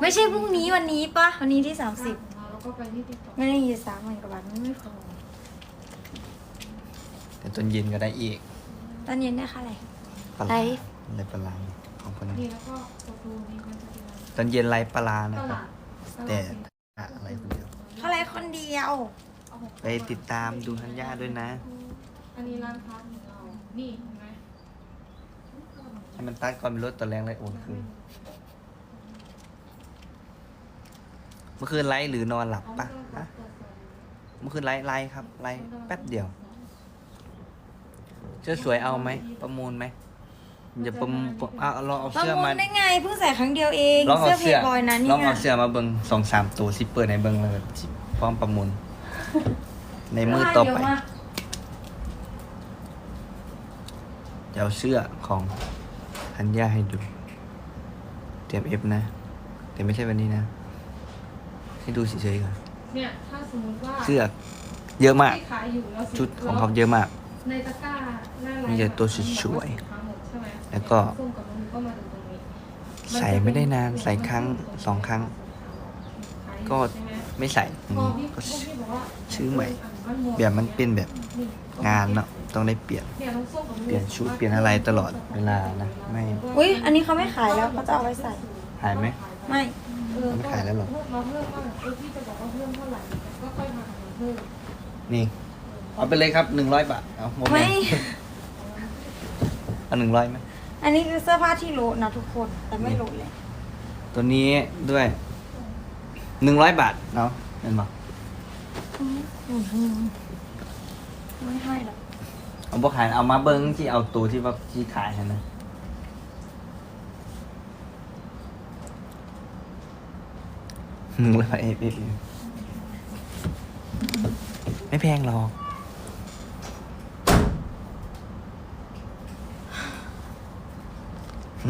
ไม่ใช่พรุ่งนี้วันนี้ปะวันนี้ที่สามสิบแล้วก็ไปที่ติ๊กต็อกไม่ได้ยีสามหมื่นกว่าบาทมันไม่พอแต่ตอนเย็นก็ได้อีกตอนเย็นได้ค่าอะไร ปลาไลร้าฟ์ อะไรปลาร้าของคนนี่นี้แล้วก็กดดูนี่มันจะเป็นอะไรตอนเย็นไรปลาร้าตนะครับ ลาดแต่อะไรคนเดียวเขาไลฟ์คนเดียว เอาหกไปติดตามดูทัญญาด้วยนะ อันนี้ร้านค้าของเรา นี่เห็นไหมให้มันตัดก่อนเป็นรถตอนแรงเลยโอนคืน เมื่อคืนไลฟ์หรือนอนหลับปะฮะเมื่อคืนไลฟ์ไลฟ์ครับ ไลฟ์แป๊บเดียวเสื้อสวยเอาไหม ประมูลไหมอย่าประมูลเอาลองเอาประเสื้อมูมาลได้ไงเพิ่งใส่ครั้งเดียวเองลองเอาเสื้อเพเสื้อย์บอยนั้นลเนี่องเอายเสื้อมาเบิ้งสองสามตัวสิเปิดในเบิ้งเลยสิพร้อมประมูล ในมือต่อไปเยะมากจะเอาเสื้อของธัญญาให้ดู เตรียมเอฟนะ แต่ไม่ใช่วันนี้นะ ให้ดูเฉยๆก่อนเนี่ยถ้าสมมติว่าเสื้อเยอะมาก ที่ขายอยู่แล้วชุดของเขาเยอะมาก ในตะกร้าหน้าไลน์มีแต่ตัวสวยทั้งหมดใช่ไหมแล้วก็ ส้มกับน้ำก็มาดูตรงนี้ใส่ไม่ได้นานใส่ครั้งสองครั้ง ก็ ใช่ไหมไม่ใส่อืพอมพี่ก็พวกพี่บอกว่าซื้อใหม่ แบบมันเป็นแบบนี่งานเนาะต้องได้เปลี่ยน เนี่ยน้องส้มกับเปลี่ยนชุดเปลี่ยนอะไรตลอดเวลานะไม่ อุ้ยอันนี้เขาไม่ขายแล้วเขาจะเอาไว้ใส่ หายไหม ไม่ เออไม่ขายแล้วเหรอมาเพิ่มว่าเออพี่จะบอกว่าเพิ่มเท่าไหร่ก็ค่อยมาหาเพิ่มนี่ เอาไปเลยครับหนึ่งร้อยบาท เอาโมเมไม่ นต์เอาหนึ่งร้อยไหม อันนี้คือเสื้อผ้าที่โหลนะทุกคน แต่ไม่โหลเลยตัวนี้ด้วยหนึ่งร้อยบาท เนาะเห็นปะไม่ให้หรอกเอาบ่ขาย เอามาเบิ้งที่เอาตัวที่ว่าที่ขายนะ หนึ่งร้อยบาทเอฟเอฟไม่แพงหรอก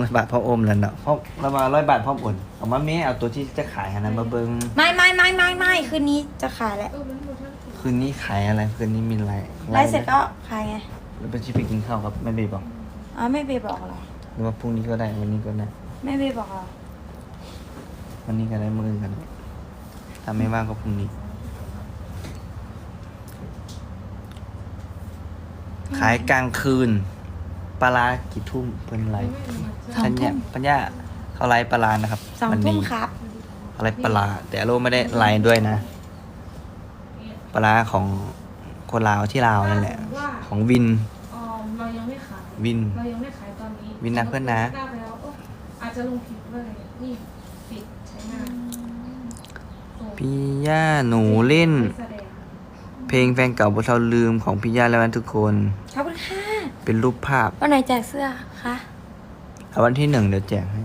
ร้อยบาทพ่ออมแล้วเนาะพ่อระมาร้อยบาทพ่อมอุ่นเอามาเมเอาตัวที่จะขายนะมาเบิ้งไม่ไม่ไม่ไม่ไม่คืนนี้จะขายแล้วเออมันหมดทั้งคืนนี้ขายอะไรคืนนี้มีอะไรไลฟ์เสร็จก็ขายไงแล้วไปที่ไปกินข้าวครับแม่เบย์บอกอ๋อไม่เบย์บอกเหรอหรือว่าพรุ่งนี้ก็ได้วันนี้ก็ได้ไม่เบย์บอกเหรอวันนี้ก็ได้มื้อกันได้ ถ้าไม่ว่างก็พรุ่งนี้ ขายกลางคืน ปลาร้ากี่ทุ่มเพิ่นไลฟ์สองทันทุ่ยามปัญญาเขาไลฟ์ปลาร้านะครับสองวัทุ่มนี้ครับ เขาไลฟ์ปลาร้าแต่อโลไม่ได้ไลฟ์ด้วยนะ ปลาร้าของคนลาวที่ลาวนั่นแหละ ว่าของวิน อ๋อเรายังไม่ขายวิน เรายังไม่ขายตอนนี้วินนะเพื่อนนะกล้าไปแล้วโอ๊ะอาจจะลงผิดเลยนี่ พี่ย่าหนูเล่นแสดงเพลงแฟนเก่าบนเราลืมของพี่ย่าและวันทุกคน ขอบคุณค่ะเป็นรูปภาพวันไหนแจกเสื้อคะเอาวันที่หนึ่งเดี๋ยวแจกให้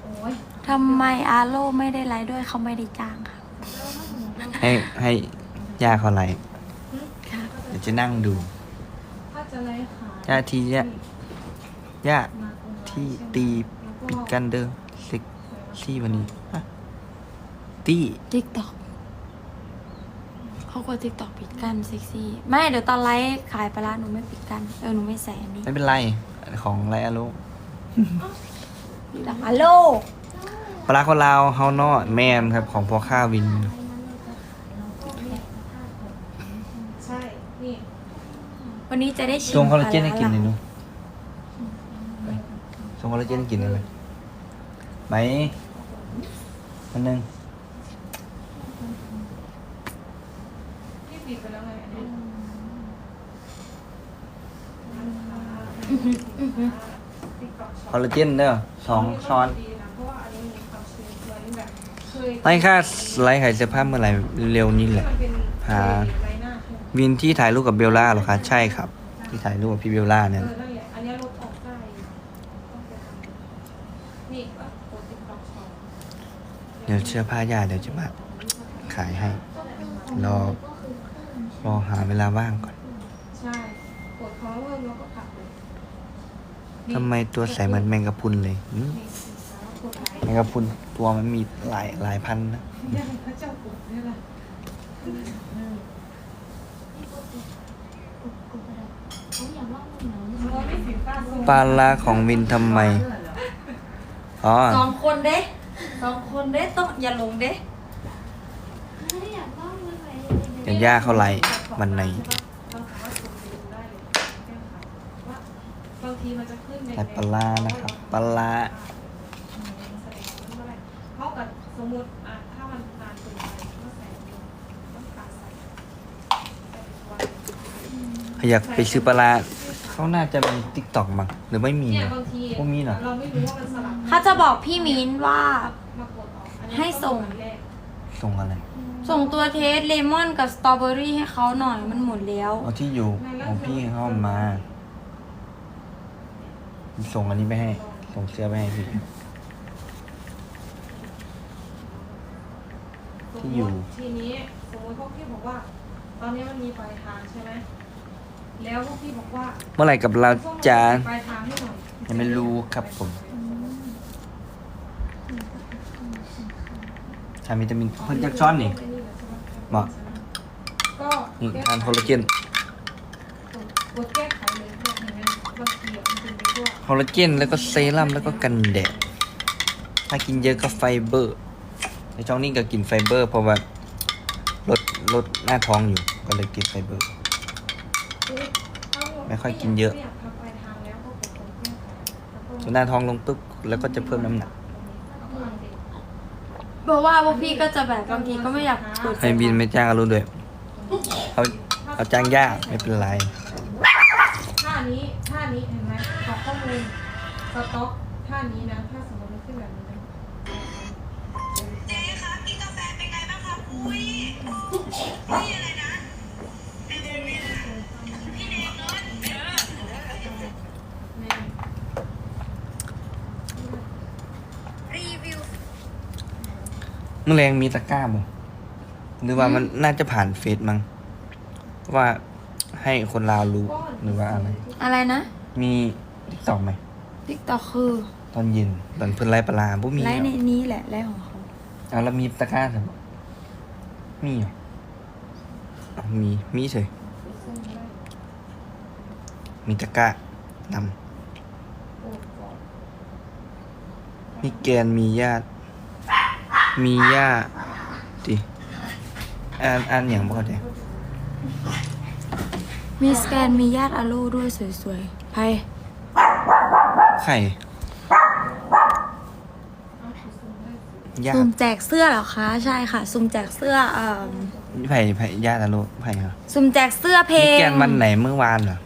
โอ้ยทำไมอาโลไม่ได้ไลฟ์ด้วยเขาไม่ได้จ้างค่ะ ให้ให้ย่าเขาไลฟ์ค่ะเดี๋ยวจะนั่งดูถ้าจะไล่ขายย่าที่ย่าย่ามาตรงไลน์ที่ใช่ไหมตีปิดกันเด้อเซ็กซี่วันนี้ฮะ ตี้ติ๊กต็อกเขากดติ๊กต็อกปิดกั้นเซ็กซี่ ไม่เดี๋ยวตอนไลฟ์ขายไปละหนูไม่ปิดกั้นเออหนูไม่แสนนี่ไม่เป็นไร ของไรอะลูกดักอาโลปลาคนลาวเฮานอดแมนครับของพ่อข้าวิน ใช่ นี่ วันนี้จะได้ชิมส่งคอลลาเจนให้กินปเลลายร้าหนูไปส่งคอลลาเจนให้กินเลยไหมไหมอันหนึง ปิดไปแล้วไงอันนี้ติ๊กต็อกช็อปคอลลาเจนเด้อสองช้อนดีนะเพราะว่าอันนี้มีความชื้นด้วยแบบเคยไล่ค่าไลฟ์ขายเสื้อผ้าเมื่อไหร่เร็วนี้แหละมันเป็นหาใบหน้าใช่ไหมวินที่ถ่ายรูปกับเบลล่าเหรอคะใช่ครับ ที่ถ่ายรูปกับพี่เบลล่าเอเนี่ยอนั่นแหละอันนี้ลดออกได้ต้องไปทำนี่ก็กดติ๊กต็อกช็อปเดี๋ยวเสื้อผ้าย่าเดี๋ยวจะมาขายให้รอร อหาเวลาว่างก่อน ใช่กดคอเพิ่มแล้วก็ขับเลยทำไมตัวใสเหมือนแมงกะพรุนเลยหืมนี่สินค้ากดไลค์แมงกะพรุนตัวมันมีหลายหลายพันนะเนี่ยพระเจ้ากดเนี่ยแหละเพราะว่าไม่สินค้าส่งปลาลาของวินทำไม อ๋อ สองคนเด้สองคนเด้ต้องอย่าหลงเด้ ไม่อยากเล่า ยวย่าเขาไลฟ์วันไหนเราสามารถส่งไปดูได้เลยแก้ไขว่าบางทีมันจะขึ้นในแต่ปลาร้านะครับปลาร้าเท่ากับสมมติอะถ้ามันนานเกินไปก็ใส่ต้องการใส่ใส่วันอยากไปซื้อปลาร้าเขาน่าจะมีติ๊กต็อกมั้งหรือไม่มีเนี่ยบางทีพวกนี้เหรอเราไม่รู้ว่ามันสลับเขาจะบอกพี่มิ้นว่ามากดออกอันนี้ให้ส่งอันแรกส่งอะไร ส่งตัวเทสเลมอนกับสตรอเบอรี่ให้เขาหน่อยมันหมดแล้ว เอาที่อยู่ของพี่เข้ามา ส่งอันนี้ไปให้ ส่งเสื้อไปให้พี่ ที่อยู่ ทีนี้สมมติพวกพี่บอกว่า ตอนนี้มันมีปลายทางใช่ไหมแล้วพวกพี่บอกว่าเมื่อไหร่กับเราจะปลายทางให้หน่อยยังไม่รู้ครับผมทานวิตามินเพิ่นจักช้อนนี่ เหมาะก็นี่ทานโคลลาเจนกดแก้ไขเลยพวกเห็นไหมบางทีอะมันเป็นไปว่าคอลลาเจนแล้วก็เซรั่มแล้วก็กันแดด ถ้ากินเยอะก็ไฟเบอร์ ในช่องนี้ก็กินไฟเบอร์ เพราะว่าลดลดหน้าท้องอยู่ก็เลยกินไฟเบอร์ ไม่ค่อยกินเยอะไม่ากทำปลายทางแล้วก็กดตรงแก้ไขแล้วก็จนหน้าท้องลงปุ๊บแล้วก็จะเพิ่มน้ำหนักเพ ราะว่าพวกพี่ก็จะแบบบางทีก็ไม่อยากเปิดให้บินไม่จ้างก็รู้ด้วยเอาเอาจ้างยากไม่เป็นไร ท่านี้ท่านี้เห็นไหมขอข้อมูลสต็อกท่านี้นะถ้าสมมติมันขึ้นแบบนี้นะแม่ เมื่อแรงมีตะกร้าบ่หรือว่ามันน่าจะผ่านเฟซมั้งว่าให้คนลาวรู้หรือว่าอะไร อะไรนะ มีติ๊กต็อกไหมติ๊กต็อกคือ ตอนเย็นตอนเพิ่นไลฟ์ปลาร้าบ่มีไลเหรฟ์ในอนี้แหละไลฟ์ของเขาเอาแล้วมีตะกร้าใช่ไหมมีเหรออ้าวมีมีเฉยมีตะกร้านำมีแกนมีญาติ มีญาติดิอ่านอ่านอย่างบ่เข้าใจมีสแกนมีญาติอาโลด้วยสวยๆไปไข่ญาซุ่ติมแจกเสื้อเหรอคะ ใช่ค่ะซุ่มแจกเสื้อเอ่อไผ่ไผ่ญาติอะโลไผ่เหรอซุ่มแจกเสื้อเพลมีงแกนวันไหนเมื่อวานเหรอ